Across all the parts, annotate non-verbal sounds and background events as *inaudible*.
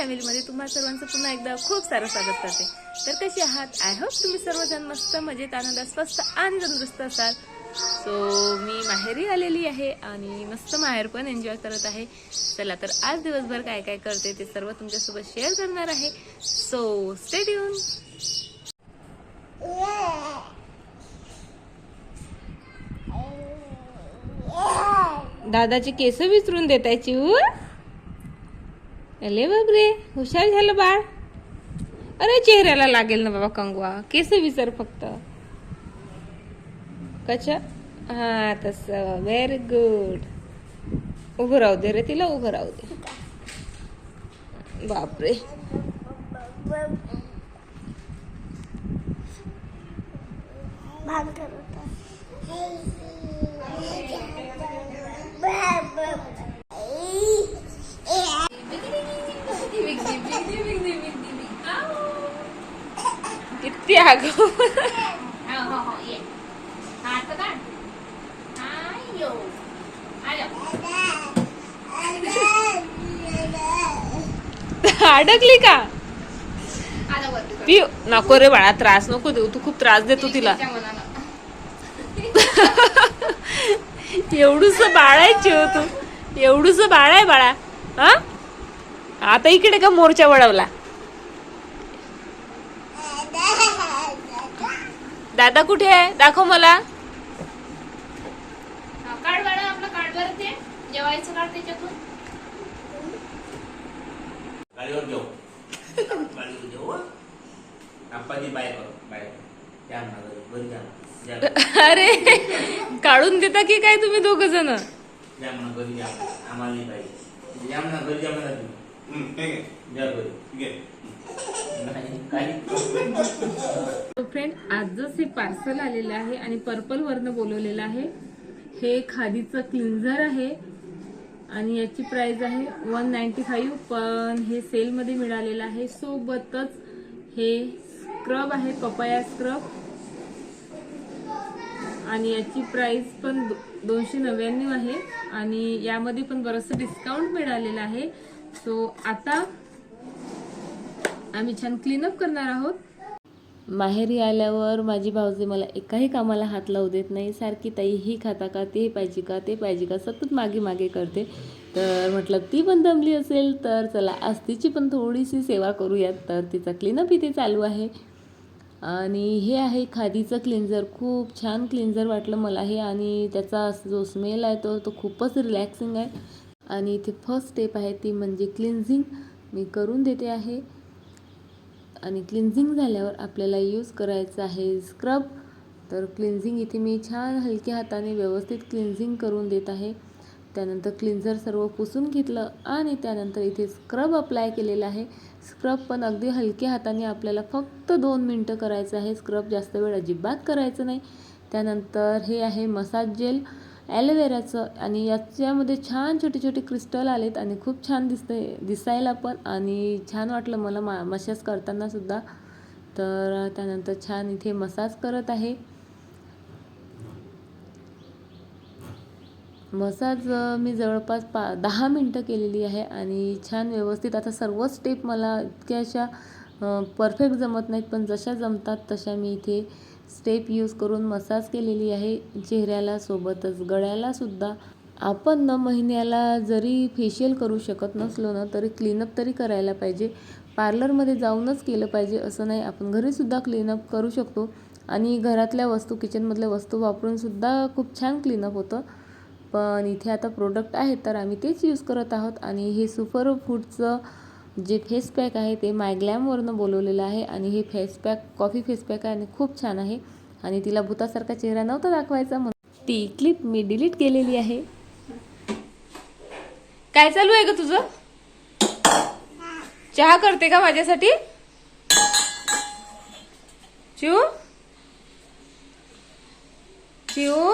फॅमिलीमध्ये तुम्हा सर्वांचं पुन्हा एकदा खूप सारं स्वागत करते. तर कशी आहात? आय होप तुम्ही सर्वजण मस्त मजेत आनंदात स्वस्त आणि तंदुरुस्त असाल. सो मी माहेरी आलेली आहे आणि मस्त माहेर पण एन्जॉय करत आहे. चला तर आज दिवसभर काय काय करते ते सर्व तुमच्यासोबत शेअर करणार आहे. सो स्टेट येऊन दादाचे केस विचरून देतायची आहे चिऊ. अले बापरे हुशार झालं बाळ. अरे चेहऱ्याला लागेल ना बाबा कंगवा. केस विसर फक्त. कशा? हा तस. व्हेरी गुड उभं राहू दे रे तिला उभं राहू दे. बापरे भाग करत किती आगो अडकली का? पिऊ नको रे बाळा त्रास नको देऊ. तू खूप त्रास देतो तिला. एवढूस बाळ आहे चिव तू. एवढूस बाळ आहे बाळा. हा? आता इकडे का मोर्चा वळवला? दादा कुठे आहे? दाखव मला. कार्ड आपलं कार्ड बरं ते जेवायचं कार्ड त्याच्यातून. गाडीवर घेऊ. गाडीवर घेऊ? आप्पाजी बाय करू. बाय या म्हणा घरी घरी जा. जा. घरी. अरे काढून देता की काय तुम्ही दोघ जण? आम्हाला फ्रेंड आजच हे पार्सल आलेलं आहे आणि पर्पल वरनं बोलवलेलं आहे हे खादीचं क्लिन्झर आहे आणि याची प्राइस आहे वन नाईन्टी फाईव्ह पण हे सेलमध्ये मिळालेलं आहे. सोबतच हे स्क्रब आहे पपाया स्क्रब आणि याची प्राइस पण दो- दोनशे नव्याण्णव आहे. आणि यामध्ये पण बरंचसं डिस्काउंट मिळालेलं आहे. सो आता आम्ही छान क्लीनअप करणार आहोत. माहेरी आल्यावर माझी भाऊजी मला एकाही कामाला हात लावू देत नाही. सारखी ताई ही खाता का ते पाहिजे का ते पाहिजे का सतत मागे मागे करते. तर म्हटलं ती पण दमली असेल तर चला आज तिची पण थोडीशी सेवा करूयात. तर तिचा क्लीनअप इथे चालू आहे. आणि हे आहे खादीचं क्लिन्झर खूप छान क्लिन्झर वाटलं मला हे आणि त्याचा जो स्मेल आहे तो तो खूपच रिलॅक्सिंग आहे. आणि इथे फर्स्ट स्टेप आहे ती म्हणजे क्लिन्झिंग मी करून देते आहे. आणि क्लिन्झिंग झाल्यावर आपल्याला यूज करायचं आहे स्क्रब तर क्लिन्झिंग इथे मी छान हलक्या हाताने व्यवस्थित क्लिन्झिंग करून देत आहे. त्यानंतर क्लिन्झर सर्व पुसून घेतलं आणि त्यानंतर इथे स्क्रब अप्लाय केलेला आहे. स्क्रब पण अगदी हलक्या हाताने आपल्याला फक्त दोन मिनटं करायचं आहे. स्क्रब जास्त वेळ अजिबात करायचं नाही. त्यानंतर हे आहे मसाज जेल. ॲलोवेराचं आणि याच्यामध्ये छान छोटे छोटे क्रिस्टल आलेत आणि खूप छान दिसते दिसायला पण आणि छान वाटलं मला मा मसाज करताना सुद्धा. तर त्यानंतर छान इथे मसाज करत आहे. मसाज मी जवळपास पा दहा मिनटं केलेली आहे आणि छान व्यवस्थित आता सर्वच स्टेप मला इतक्या अशा परफेक्ट जमत नाहीत पण जशा जमतात तशा मी इथे स्टेप यूज करून मसाज केलेली आहे. चेहऱ्याला सोबतच गळ्याला सुद्धा. आपण न महिन्याला जरी फेशियल करू शकत नसलो ना तरी क्लीनअप तरी करायला पाहिजे. पार्लरमध्ये जाऊनच केलं पाहिजे असं नाही. आपण घरीसुद्धा क्लीनअप करू शकतो. आणि घरातल्या वस्तू किचनमधल्या वस्तू वापरूनसुद्धा खूप छान क्लीनअप होतं. पण इथे आता प्रोडक्ट आहेत तर आम्ही तेच यूज करत आहोत. आणि हे सुपर फूडचं जे फेस पॅक आहे ते मायग्लॅमवरनं बोलवलेलं आहे आणि हे face pack coffee face pack आहे आणि खूप छान आहे. आणि तिला भूतासारखा चेहरा नव्हता दाखवायचा म्हणून ती क्लिप मी डिलीट केलेली आहे. काय चालू आहे ग तुझं? चहा करते का माझ्यासाठी? चिऊ? चिऊ?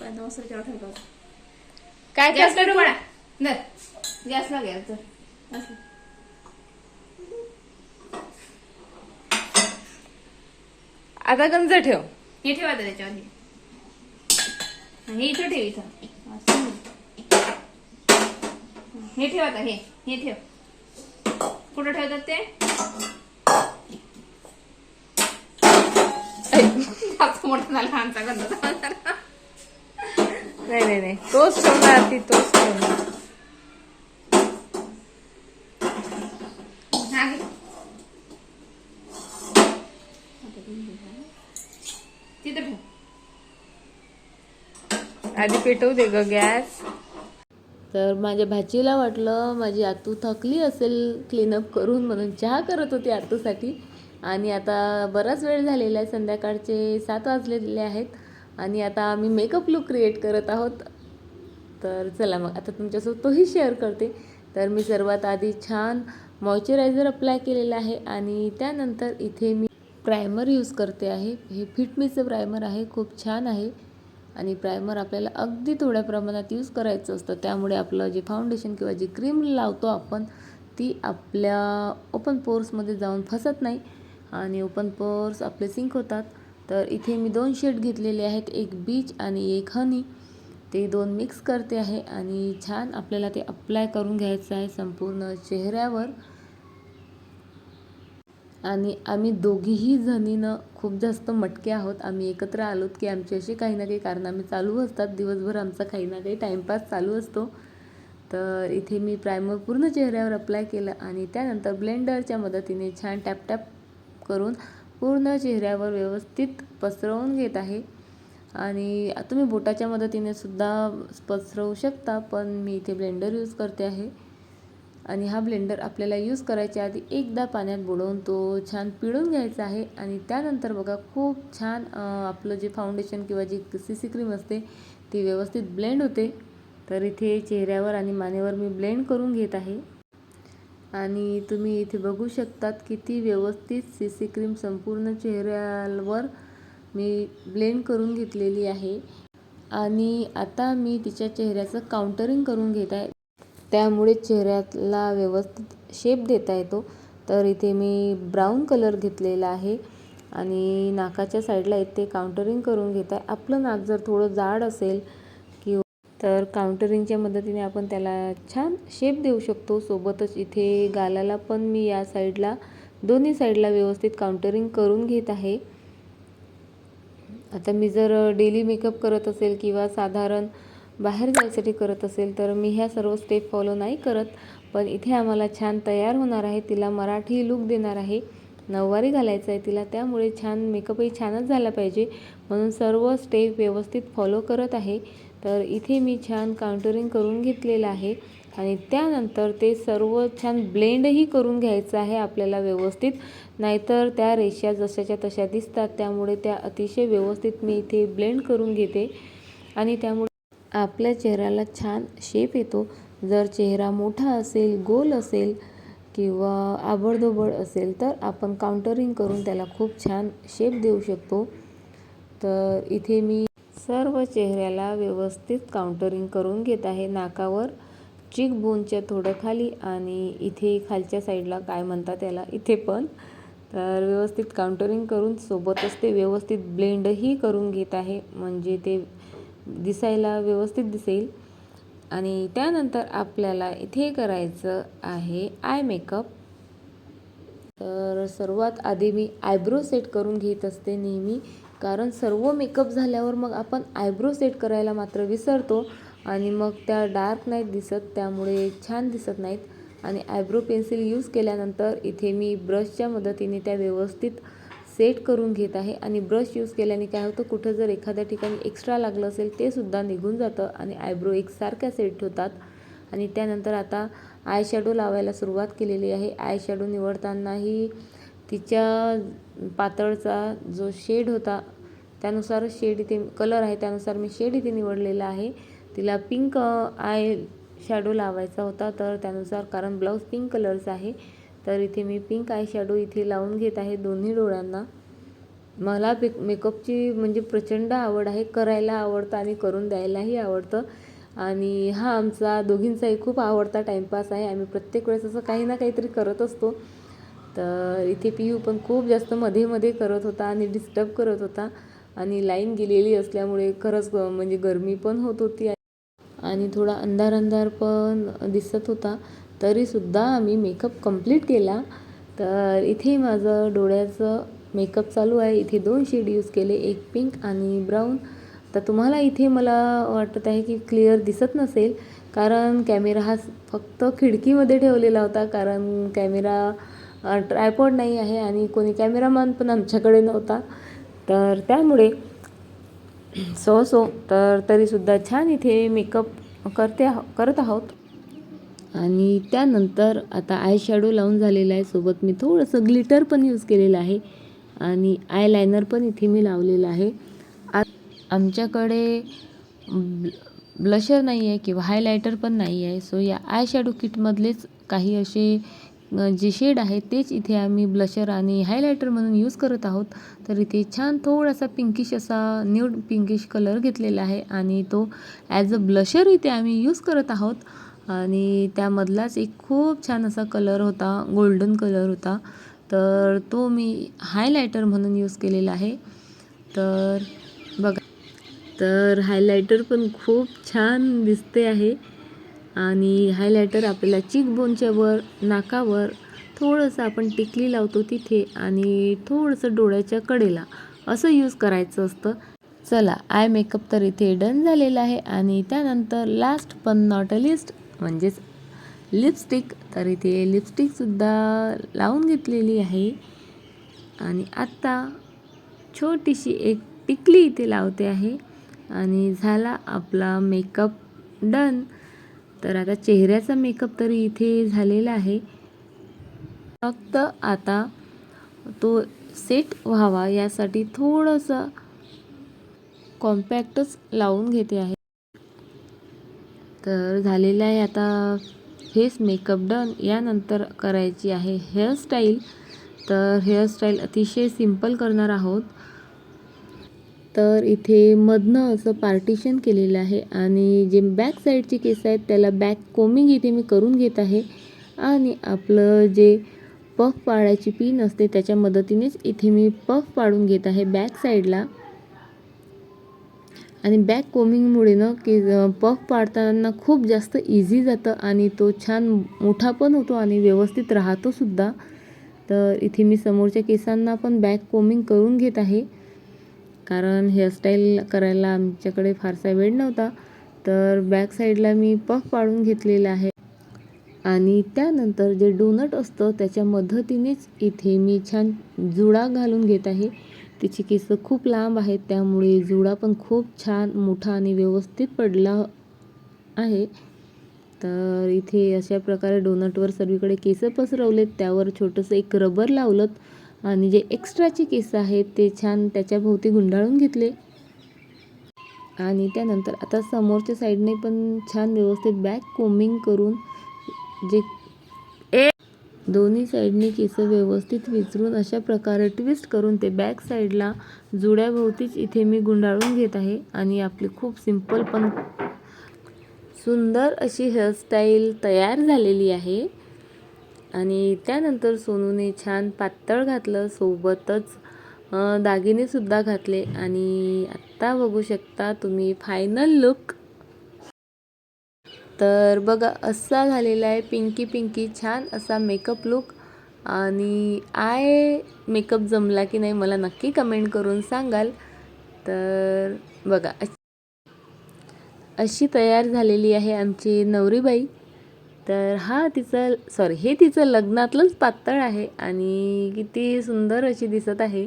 काय करते तू? गॅसला घ्यायचं असं. आता गंज ठेव. हे ठेवा त्याच्यावर हे. इथं ठेव इथं. हे ठेव आता हे. हे ठेव. कुठं ठेवतात ते? *laughs* मोठा झाला आमचा गंध नाही नाही नाही तोच ठेवणार ती तोच ठेवणार आधी पेटवू दे ग गॅस. तर माझ्या भाचीला वाटलं माझी आतू थकली असेल क्लीनअप करून म्हणून चहा करत होती आतूसाठी. आणि आता बराच वेळ झालेला आहे संध्याकाळचे सात वाजलेले आहेत. आणि आता आम्ही मेकअप लुक क्रिएट करत आहोत. तर चला मग आता तुमच्यासोबत तोही शेअर करते. तर मी सर्वात आधी छान मॉइश्चरायझर अप्लाय केलेलं आहे आणि त्यानंतर इथे मी प्रायमर यूज करते आहे. हे फिटमीचं प्रायमर आहे खूप छान आहे. आणि प्रायमर आपल्याला अगदी थोड्या प्रमाणात यूज करायचं असतं. त्यामुळे आपलं जे फाउंडेशन किंवा जी क्रीम लावतो आपण ती आपल्या ओपन पोर्समध्ये जाऊन फसत नाही. आणि ओपन पोर्स आपले सिंक होतात. तर इथे मी दोन शेड घेतलेले आहेत एक बीच आणि एक हनी. ते दोन मिक्स करते आहे आणि छान आपल्याला ते अप्लाय करून घ्यायचं आहे संपूर्ण चेहऱ्यावर. आणि आम्ही दोघीही जणीनं खूप जास्त मटके आहोत. आम्ही एकत्र आलोत की आमची अशी काही ना काही कारनामे चालू असतात. दिवसभर आमचा काही ना काही टाईमपास चालू असतो. तर इथे मी प्रायमर पूर्ण चेहऱ्यावर अप्लाय केलं आणि त्यानंतर ब्लेंडरच्या मदतीने छान टॅप टॅप करून पूर्ण चेहऱ्यावर व्यवस्थित पसरवून घेत आहे. आणि तुम्ही बोटाच्या मदतीने सुद्धा पसरवू शकता पण मी इथे ब्लेंडर यूज करते आहे. आणि हा ब्लेंडर आपल्याला यूज करायच्या आधी एकदा पाण्यात बुडवून तो छान पिळून घ्यायचा आहे. आणि त्यानंतर बघा खूप छान आपलं जे फाउंडेशन किंवा जी सी सी क्रीम असते ती व्यवस्थित ब्लेंड होते. तर इथे चेहऱ्यावर आणि मानेवर मी ब्लेंड करून घेत आहे. आणि तुम्ही इथे बघू शकतात किती व्यवस्थित सी सी क्रीम संपूर्ण चेहऱ्यावर मी ब्लेंड करून घेतलेली आहे. आणि आता मी तिच्या चेहऱ्याचं काउंटरिंग करून घेत आहे. त्यामुळे चेहऱ्याला व्यवस्थित शेप देता येतो. तर इथे मी ब्राऊन कलर घेतलेला आहे. आणि नाकाच्या साईडला इथे काउंटरिंग करून घेत आहे. आपलं नाक जर थोडं जाड असेल तर काउंटरिंगच्या मदतीने आपण त्याला छान शेप देऊ शकतो. सोबतच इथे गालाला पण मी या साईडला दोन्ही साईडला व्यवस्थित काउंटरिंग करून घेत आहे. आता मी जर डेली मेकअप करत असेल किंवा साधारण बाहेर जायसाठी करत असेल तर मी ह्या सर्व स्टेप फॉलो नाही करत. पण इथे आम्हाला छान तयार होणार आहे. तिला मराठी लुक देणार आहे. नऊवारी घालायचं आहे तिला. त्यामुळे छान मेकअपही छानच झाला पाहिजे. म्हणून सर्व स्टेप व्यवस्थित फॉलो करत आहे. तर इथे मी छान काउंटरिंग करून घेतलेलं आहे. आणि त्यानंतर ते सर्व छान ब्लेंडही करून घ्यायचं आहे आपल्याला व्यवस्थित. नाहीतर त्या रेषा जशाच्या तशा दिसतात त्यामुळे त्या अतिशय व्यवस्थित मी इथे ब्लेंड करून घेते. आणि त्यामुळे आपल्या चेहऱ्याला छान शेप येतो. जर चेहरा मोठा असेल गोल असेल किंवा आबडधोबड असेल तर आपण काउंटरिंग करून त्याला खूप छान शेप देऊ शकतो. तर इथे मी सर्व चेहऱ्याला व्यवस्थित काउंटरिंग करून घेत आहे. नाकावर चिक बोनच्या थोडं खाली आणि इथे खालच्या साईडला काय म्हणतात त्याला इथे पण. तर व्यवस्थित काउंटरिंग करून सोबतच ते व्यवस्थित ब्लेंडही करून घेत आहे. म्हणजे ते दिसायला व्यवस्थित दिसेल. आणि त्यानंतर आपल्याला इथे करायचं आहे आय मेकअप तर सर्वात आधी मी आयब्रो सेट करून घेत असते नेहमी. कारण सर्व मेकअप झाल्यावर मग आपण आयब्रो सेट करायला मात्र विसरतो आणि मग त्या डार्क नाहीत दिसत त्यामुळे छान दिसत नाहीत. आणि आयब्रो पेन्सिल यूज केल्यानंतर इथे मी ब्रशच्या मदतीने त्या व्यवस्थित सेट करून घेत आहे. आणि ब्रश यूज केल्याने काय होतं कुठं जर एखाद्या ठिकाणी एक्स्ट्रा लागलं असेल ते सुद्धा निघून जातं आणि आयब्रो एकसारख्या सेट होतात. आणि त्यानंतर आता आय शॅडो लावायला सुरुवात केलेली आहे. आय शॅडो निवडतानाही तिच्या पातळचा जो शेड होता त्यानुसार शेड इथे कलर आहे त्यानुसार मी शेड इथे निवडलेला आहे. तिला पिंक आय शॅडो लावायचा होता तर त्यानुसार कारण ब्लाऊज पिंक कलरचा आहे तर इथे मी पिंक आय शॅडो इथे लावून घेत आहे दोन्ही डोळ्यांना. मला पे मेकअपची म्हणजे प्रचंड आवड आहे करायला आवडतं आणि करून द्यायलाही आवडतं. आणि हा आमचा दोघींचाही खूप आवडता टाईमपास आहे. आम्ही प्रत्येक वेळेस असं काही ना काहीतरी करत असतो. तर इथे पियू पण खूप जास्त मध्ये मध्ये करत होता आणि डिस्टर्ब करत होता. आणि लाईन गेलेली असल्यामुळे खरंच ग- म्हणजे गरमी पण होत होती आणि थोडा अंधार अंधार पण दिसत होता. तरीसुद्धा आम्ही मेकअप कंप्लीट केला. तर इथे माझं डोळ्याचं मेकअप चालू आहे. इथे दोन शेड यूज केले एक पिंक आणि ब्राऊन तर तुम्हाला इथे मला वाटत आहे की क्लिअर दिसत नसेल कारण कॅमेरा हा फक्त खिडकीमध्ये ठेवलेला होता कारण कॅमेरा ट्रायपॉड नाही आहे आणि कोणी कॅमेरामॅन पण आमच्याकडे नव्हता. तर त्यामुळे सो सो तर तरीसुद्धा छान इथे मेकअप करते आहो करत आहोत. आणि त्यानंतर आता आय शॅडो लावून झालेला आहे. सोबत मी थोडंसं ग्लिटर पण यूज केलेलं आहे. आणि आय लायनर पण इथे मी लावलेलं आहे. आ आमच्याकडे ब्लशर नाही आहे किंवा हायलायटर पण नाही आहे सो या आय शॅडो किटमधलेच काही असे जे शेड आहे तेच इथे आम्ही ब्लशर आणि हायलायटर म्हणून यूज करत आहोत. तर इथे छान थोडासा पिंकिश असा न्यूड पिंकिश कलर घेतलेला आहे आणि तो ॲज अ ब्लशर इथे आम्ही यूज करत आहोत. आणि त्यामधलाच एक खूप छान असा कलर होता गोल्डन कलर होता. तर तो मी हायलायटर म्हणून यूज केलेला आहे. तर बघा तर हायलायटर पण खूप छान दिसते आहे. आणि हायलायटर आपल्याला चिकबोनच्या वर नाकावर थोडंसं आपण टिकली लावतो तिथे आणि थोडंसं डोळ्याच्या कडेला असं यूज करायचं असतं. चला आय मेकअप तर इथे डन झालेला आहे आणि त्यानंतर लास्ट पण नॉट अ लिस्ट म्हणजेच लिपस्टिक तर इथे लिपस्टिकसुद्धा लावून घेतलेली आहे. आणि आत्ता छोटीशी एक टिकली इथे लावते आहे आणि झाला आपला मेकअप डन तर आता चेहऱ्याचा मेकअप तरी इथे झालेला आहे. फक्त आता तो सेट व्हावा यासाठी थोडंसं कॉम्पॅक्टच लावून घेते आहे. तर झालेलं आहे आता फेस मेकअप डन. यानंतर करायची आहे हेअरस्टाईल. तर हेअरस्टाईल अतिशय सिंपल करणार आहोत. तर इथे मधनं असं पार्टिशन केलेलं आहे आणि जे बॅक साईडचे केस आहेत त्याला बॅक कोमिंग इथे मी करून घेत आहे. आणि आपलं जे पफ पाडायची पिन असते त्याच्या मदतीनेच इथे मी पफ पाडून घेत आहे बॅक साईडला आणि बॅक कोमिंगमुळे ना की पफ पाडताना खूप जास्त इझी जातं आणि तो छान मोठा पण होतो आणि व्यवस्थित राहतोसुद्धा तर इथे मी समोरच्या केसांना पण बॅक कोमिंग करून घेत आहे. कारण हेअरस्टाईल करायला आमच्याकडे फारसा वेळ नव्हता तर बॅक साईडला मी पफ पाडून घेतलेला आहे. आणि त्यानंतर जे डोनट असतं त्याच्या मदतीनेच इथे मी छान जुडा घालून घेत आहे. तिची केस खूप लांब आहेत त्यामुळे जुडा पण खूप छान मोठा आणि व्यवस्थित पडला आहे. तर इथे अशा प्रकारे डोनटवर सर्वीकडे केस पसरवलेत त्यावर छोटंसं एक रबर लावलं आणि जे एक्स्ट्राचे केस आहेत ते छान त्याच्या भोवती गुंडाळून घेतले. आणि त्यानंतर आता समोरच्या साईडने पण छान व्यवस्थित बॅक कोमिंग करून जे ए दोन्ही साईडने केस व्यवस्थित विचरून अशा प्रकारे ट्विस्ट करून ते बॅक साईडला जुड्याभोवतीच इथे मी गुंडाळून घेत आहे. आणि आपली खूप सिंपल पण सुंदर अशी हेअरस्टाईल तयार झालेली आहे. आणि त्यानंतर सोनूने छान पातळ घातलं सोबतच दागिनेसुद्धा घातले आणि आत्ता बघू शकता तुम्ही फायनल लुक तर बघा असा झालेला आहे पिंकी पिंकी छान असा मेकअप लुक आणि आय मेकअप जमला की नाही मला नक्की कमेंट करून सांगाल. तर बघा अशी तयार झालेली आहे आमची नवरीबाई. तर हा तिचं सॉरी हे तिचं लग्नातलंच पातळ आहे आणि किती सुंदर अशी दिसत आहे.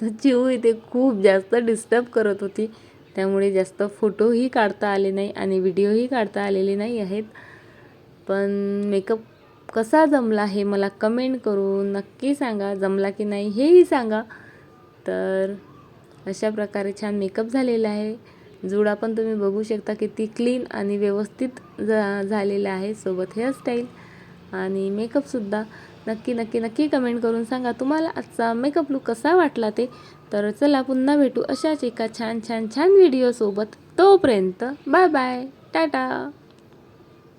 तर चिऊ इथे खूप जास्त डिस्टर्ब करत होती. त्यामुळे जास्त फोटोही काढता आले नाही आणि व्हिडिओही काढता आलेले नाही आहेत. पण मेकअप कसा जमला हे मला कमेंट करून नक्की सांगा. जमला की नाही हेही सांगा. तर अशा प्रकारे छान मेकअप झालेला आहे. जुडा पण तुम्ही बघू शकता किती क्लीन आणि व्यवस्थित झा झालेला आहे सोबत हेअरस्टाईल आणि मेकअपसुद्धा नक्की नक्की नक्की कमेंट करून सांगा तुम्हाला आजचा मेकअप लुक कसा वाटला ते. तर चला पुन्हा भेटू अशाच एका छान छान छान व्हिडिओसोबत तोपर्यंत बाय बाय टाटा.